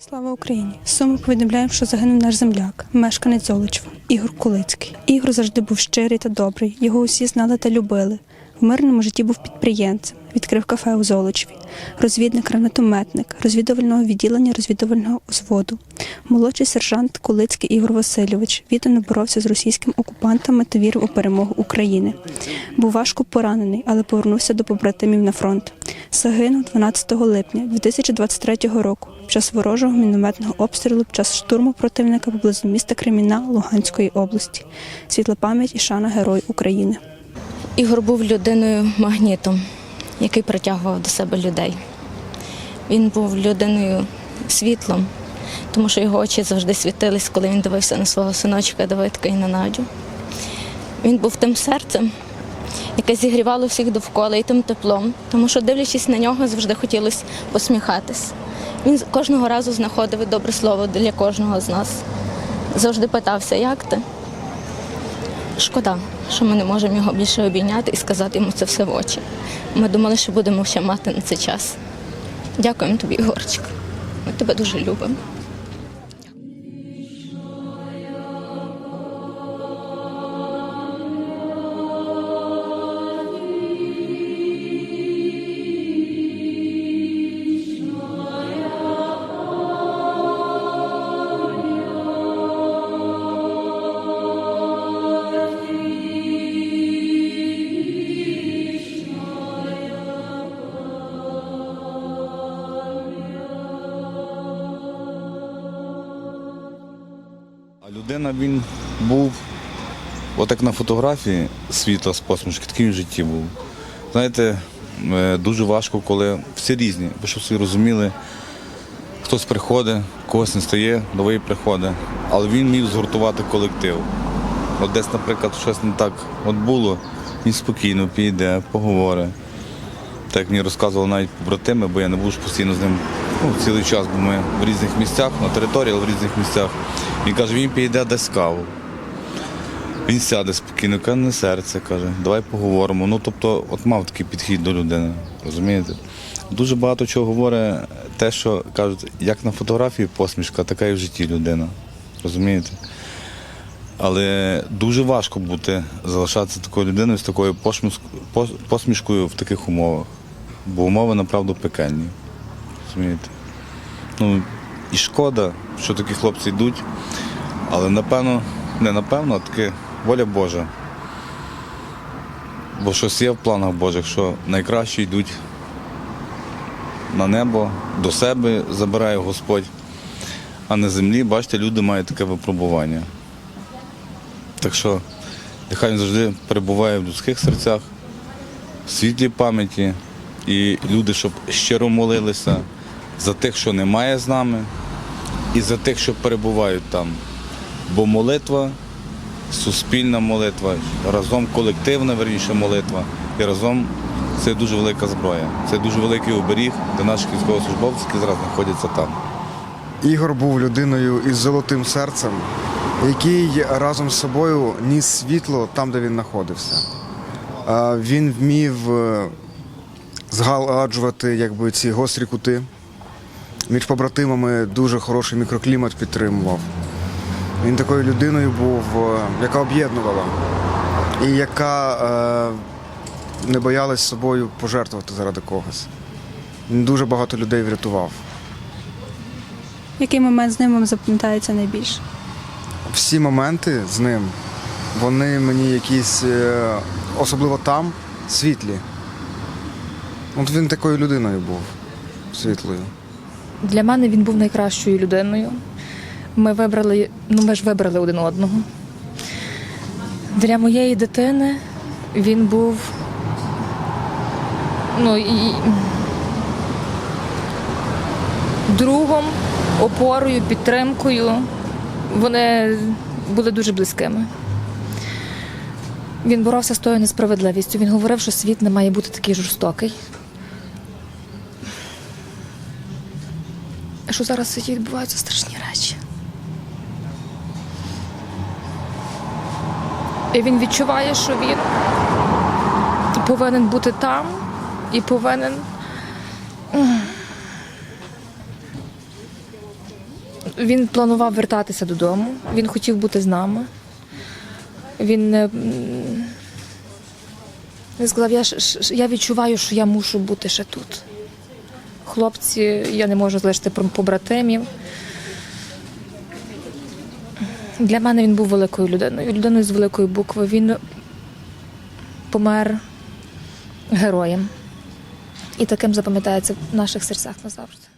Слава Україні! Суми повідомляємо, що загинув наш земляк, мешканець Золочева, Ігор Кулицький. Ігор завжди був щирий та добрий. Його усі знали та любили. В мирному житті був підприємцем, відкрив кафе у Золочеві, розвідник, гранатометник, розвідувального відділення розвідувального взводу. Молодший сержант Кулицький Ігор Васильович віддано боровся з російськими окупантами та вірив у перемогу України. Був важко поранений, але повернувся до побратимів на фронт. Загинув 12 липня 2023 року під час ворожого мінометного обстрілу під час штурму противника поблизу міста Креміна Луганської області. Світла пам'ять і шана Герой України. Ігор був людиною магнітом, який притягував до себе людей. Він був людиною світлом, тому що його очі завжди світились, коли він дивився на свого синочка Давидка і на Надю. Він був тим серцем, яке зігрівало всіх довкола і тим теплом, тому що, дивлячись на нього, завжди хотілося посміхатись. Він кожного разу знаходив добре слово для кожного з нас. Завжди питався, як ти? Шкода, що ми не можемо його більше обійняти і сказати йому це все в очі. Ми думали, що будемо ще мати на це час. Дякуємо тобі, Ігорчик. Ми тебе дуже любимо. А людина він був, отак на фотографії світла з посмішки, такий в житті був. Знаєте, е, дуже важко, коли всі різні, ви що всі розуміли, хтось приходить, когось не стає, новий приходить. Але він міг згуртувати колектив. От десь, наприклад, щось не так от було, він спокійно піде, поговорить. Так як мені розказували навіть побратими, бо я не був постійно з ним ну, цілий час, бо ми в різних місцях, на території, але в різних місцях. Він каже, він піде десь каву. Він сяде спокійно, каже, не серце, каже, давай поговоримо. Ну, тобто, от мав такий підхід до людини, розумієте? Дуже багато чого говорить те, що кажуть, як на фотографії посмішка, така і в житті людина. Розумієте? Але дуже важко бути, залишатися такою людиною з такою посмішкою в таких умовах. Бо умови направду пекельні. Розумієте? Ну, і шкода, що такі хлопці йдуть, але напевно, не напевно, а таки воля Божа. Бо щось є в планах Божих, що найкраще йдуть на небо, до себе забирає Господь. А на землі, бачите, люди мають таке випробування. Так що нехай він завжди перебуває в людських серцях, в світлій пам'яті, і люди, щоб щиро молилися за тих, що немає з нами, і за тих, що перебувають там. Бо молитва, суспільна молитва, разом колективна, верніше молитва, і разом це дуже велика зброя. Це дуже великий оберіг для наших військовослужбовців, які зараз знаходяться там. Ігор був людиною із золотим серцем, який разом з собою ніс світло там, де він знаходився. Він вмів е, згаладжувати якби, ці гострі кути. Між побратимами дуже хороший мікроклімат підтримував. Він такою людиною був, е, яка об'єднувала і яка е, не боялась собою пожертвувати заради когось. Він дуже багато людей врятував. Який момент з ним вам запам'ятається найбільше? всі моменти з ним, вони мені якісь, е, особливо там, світлі. От він такою людиною був, світлою. Для мене він був найкращою людиною. Ми вибрали, ну ми ж вибрали один одного. Для моєї дитини він був ну, і... другом, опорою, підтримкою. Вони були дуже близькими. Він боровся з тою несправедливістю. Він говорив, що світ не має бути такий жорстокий. Що зараз в відбуваються страшні речі. І він відчуває, що він повинен бути там і повинен він планував вертатися додому, він хотів бути з нами. Він, е, він сказав, я, я відчуваю, що я мушу бути ще тут. Хлопці, я не можу залишити побратимів. Для мене він був великою людиною, людиною з великої букви. Він помер героєм. І таким запам'ятається в наших серцях назавжди.